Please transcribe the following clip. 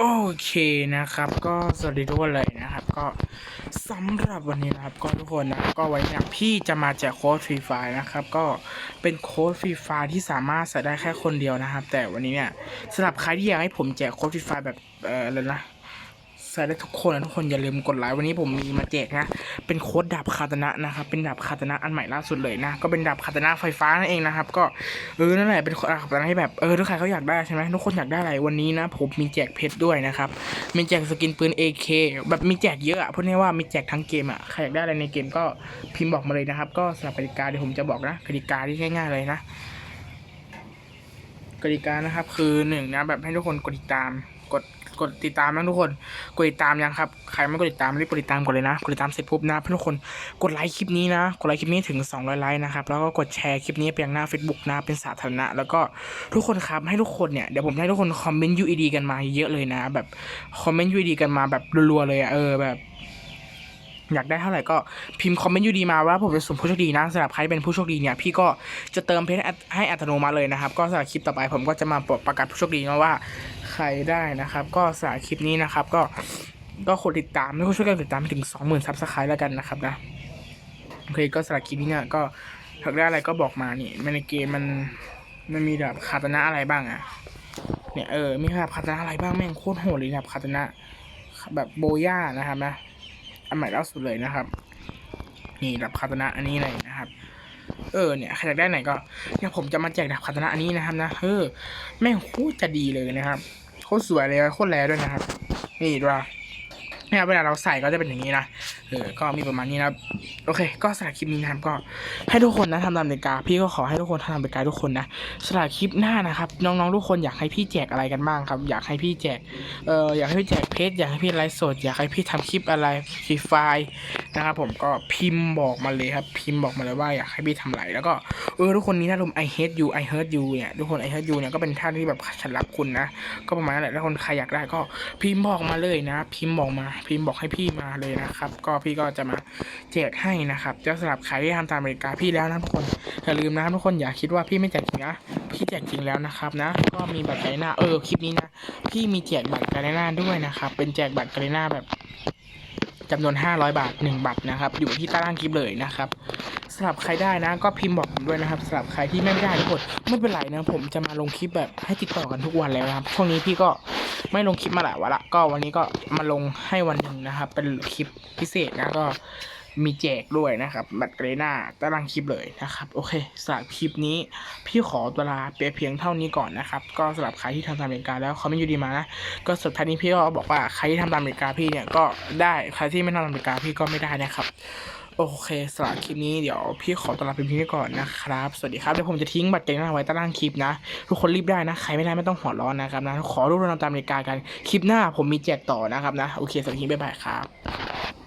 โอเคนะครับ ก็สวัสดีทุกคนเลยนะครับ ก็สำหรับวันนี้นะครับ ก็ทุกคนนะก็ไว้เนี่ยพี่จะมาแจกโค้ดฟรีไฟล์นะครับ ก็เป็นโค้ดฟรีไฟล์ที่สามารถใส่ได้แค่คนเดียวนะครับ แต่วันนี้เนี่ยสำหรับใครที่อยากให้ผมแจกโค้ดฟรีไฟล์แบบเอออะไรนะ ใส่ได้ทุกคนนะทุกคนอย่าลืมกดไลค์วันนี้ผมมีมาแจกนะ เป็นโค้ดดาบคาตนะนะครับ เป็นดาบคาตนะอันใหม่ล่าสุดเลยนะ ก็เป็นดาบคาตนะไฟฟ้านั่นเองนะครับ ก็เออนั่นแหละเป็นดาบคาตนะที่แบบเออทุกใครเขาอยากได้ใช่ไหมทุกคนอยากได้อะไรวันนี้นะ ผมมีแจกเพชรด้วยนะครับ มีแจกสกินปืน AK แบบมีแจกเยอะอะพูดง่ายว่ามีแจกทั้งเกมอะใครอยากได้อะไรในเกมก็พิมพ์บอกมาเลยนะครับ ก็สำหรับกติกาเดี๋ยวผมจะบอกนะกติกาที่ง่ายๆเลยนะกติกานะครับคือหนึ่งนะแบบให้ทุกคนกดติดตามกด กดติดตามนะทุกคนกดติดตามยังครับใครไม่กดติดตามรีบกดติดตามก่อนเลยนะกดติดตามเสร็จปุ๊บนะเพื่อนทุกคนกดไลค์คลิปนี้นะกดไลค์คลิปนี้ถึง 200ไลค์นะครับแล้วก็กดแชร์คลิปนี้ไปยังหน้า Facebook นะเป็นสาธารณะ แล้วก็ทุกคนครับให้ทุกคนเนี่ยเดี๋ยวผมให้ทุกคนคอมเมนต์ UED กันมาเยอะเลยนะ แบบคอมเมนต์ UED กันมาแบบรัวๆเลยอะเออแบบ อยากได้เท่าไหร่ก็พิมพ์คอมเมนต์ยูดีมาว่าผมจะสุ่มผู้โชคดีนะสำหรับใครเป็นผู้โชคดีเนี่ยพี่ก็จะเติมเพชรให้อัตโนมัติเลยนะครับ ก็สำหรับคลิปต่อไปผมก็จะมาประกาศผู้โชคดีนะว่าใครได้นะครับ ก็สำหรับคลิปนี้นะครับ ก็ก็กดติดตามไม่ก็ช่วยกันติดตามถึง 20,000ซับสไครต์แล้วกันนะครับนะโอเคก็สำหรับคลิปนี้เนี่ยก็อยากได้อะไรก็บอกมานี่ในเกมมันมันมีแบบคาตนะอะไรบ้างอะเนี่ยเออมีแบบคาตนะอะไรบ้างแม่งโคตรโหดเลยแบบคาตนะแบบโบย่านะครับนะ อันใหม่ล่าสุดเลยนะครับ นี่ดับคาตนะอันนี้เลยนะครับ เออเนี่ยใครอยากได้ไหนก็เนี่ยผมจะมาแจกดับคาตนะอันนี้นะครับนะเออแม่งโคตรจะดีเลยนะครับโคตรสวยเลยโคตรแรงด้วยนะครับ นี่ดูว่าเนี่ยเวลาเราใส่ก็จะเป็นอย่างนี้นะ เออก็มีประมาณนี้นะครับ โอเค ก็สำหรับคลิปนี้นะครับก็ให้ทุกคนนะทำตามนาฬิกา พี่ก็ขอให้ทุกคนทำตามนาฬิกาทุกคนนะสำหรับคลิปหน้านะครับ น้องๆทุกคนอยากให้พี่แจกอะไรกันบ้างครับ อยากให้พี่แจกเอออยากให้พี่แจกเพจอยากให้พี่ไลฟ์สดอยากให้พี่ทำคลิปอะไรฟรีไฟนะครับผมก็พิมพ์บอกมาเลยครับ พิมพ์บอกมาเลยว่าอยากให้พี่ทำอะไรแล้วก็เออทุกคนนี้นะรวม I hate you I hurt you เนี่ยทุกคน I hate you เนี่ยก็เป็นท่าที่แบบฉันรักคุณนะ ก็ประมาณนั้นแหละถ้าคนใครอยากได้ก็พิมพ์บอกมาเลยนะ พิมพ์บอกมา พิมพ์บอกให้พี่มาเลยนะครับ ก็พี่ก็จะมาแจกให้นะครับจะสำหรับใครที่ทำตามอเมริกาพี่แล้วนะทุกคนอย่าลืมนะครับทุกคนอย่าคิดว่าพี่ไม่แจกจริงนะพี่แจกจริงแล้วนะครับนะ ก็มีบัตรไกลน้าเออคลิปนี้นะพี่มีแจกบัตรไกลน้าด้วยนะครับเป็นแจกบัตรไกลน้าแบบ จำนวน 500 บาท 1 บัตรนะครับ อยู่ที่ใต้ล่างคลิปเลยนะครับสำหรับใครได้นะ ก็พิมพ์บอกผมด้วยนะครับสำหรับใครที่ไม่ได้ทุกคนไม่เป็นไรนะ ผมจะมาลงคลิปแบบให้ติดต่อกันทุกวันแล้วนะครับช่วงนี้พี่ก็ไม่ลงคลิปมาหลายวันละก็วันนี้ก็มาลงให้วันหนึ่งนะครับ เป็นคลิปพิเศษนะก็ มีแจกด้วยนะครับ บัตรเกรน่าตารางคลิปเลยนะครับ โอเคสำหรับคลิปนี้ พี่ขอตัวลาเปียเพียงเท่านี้ก่อนนะครับ ก็สำหรับใครที่ทำตามเมกาแล้วเขาไม่อยู่ดีมานะ ก็สุดท้ายนี้พี่ก็บอกว่าใครที่ทำตามเมกาพี่เนี่ยก็ได้ใครที่ไม่ทำตามเมกาพี่ก็ไม่ได้นะครับโอเคสำหรับคลิปนี้เดี๋ยวพี่ขอตัวลาเพียงเท่านี้ก่อนนะครับ สวัสดีครับ เดี๋ยวผมจะทิ้งบัตรเกรน่าไว้ใต้ล่างคลิปนะ ทุกคนรีบได้นะ ใครไม่ได้ไม่ต้องหัวร้อนนะครับนะ ขอรูปเราตามอเมริกากัน คลิปหน้าผมมีแจกต่อนะครับนะ โอเคสวัสดีบ๊ายบายครับ